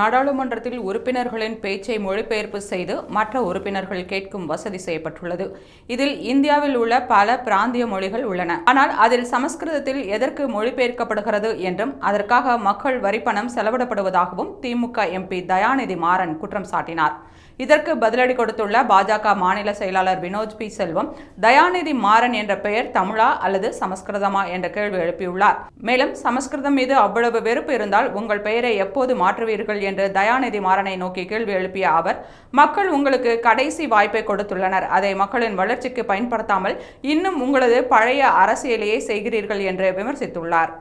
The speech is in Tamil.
நாடாளுமன்றத்தில் உறுப்பினர்களின் பேச்சை மொழிபெயர்ப்பு செய்து மற்ற உறுப்பினர்கள் கேட்கும் வசதி செய்யப்பட்டுள்ளது. இதில் இந்தியாவில் உள்ள பல பிராந்திய மொழிகள் உள்ளன. ஆனால் அதில் சமஸ்கிருதத்தில் எதற்கு மொழிபெயர்க்கப்படுகிறது என்றும் அதற்காக மக்கள் வரிப்பணம் செலவிடப்படுவதாகவும் திமுக எம்பி தயாநிதி மாறன் குற்றம் சாட்டினார். இதற்கு பதிலடி கொடுத்துள்ள பாஜக மாநில செயலாளர் வினோஜ் பி. செல்வம் தயாநிதி மாறன் என்ற பெயர் தமிழா அல்லது சமஸ்கிருதமா என்ற கேள்வி எழுப்பியுள்ளார். மேலும் சமஸ்கிருதம் மீது அவ்வளவு வெறுப்பு இருந்தால் உங்கள் பெயரை எப்போது மாற்றுவீர்கள் என்று தயாநிதி மாறனை நோக்கி கேள்வி எழுப்பிய அவர் மக்கள் உங்களுக்கு கடைசி வாய்ப்பை கொடுத்துள்ளனர். அதை மக்களின் வளர்ச்சிக்கு பயன்படுத்தாமல் இன்னும் உங்களது பழைய அரசியலையே செய்கிறீர்கள் என்று விமர்சித்துள்ளார்.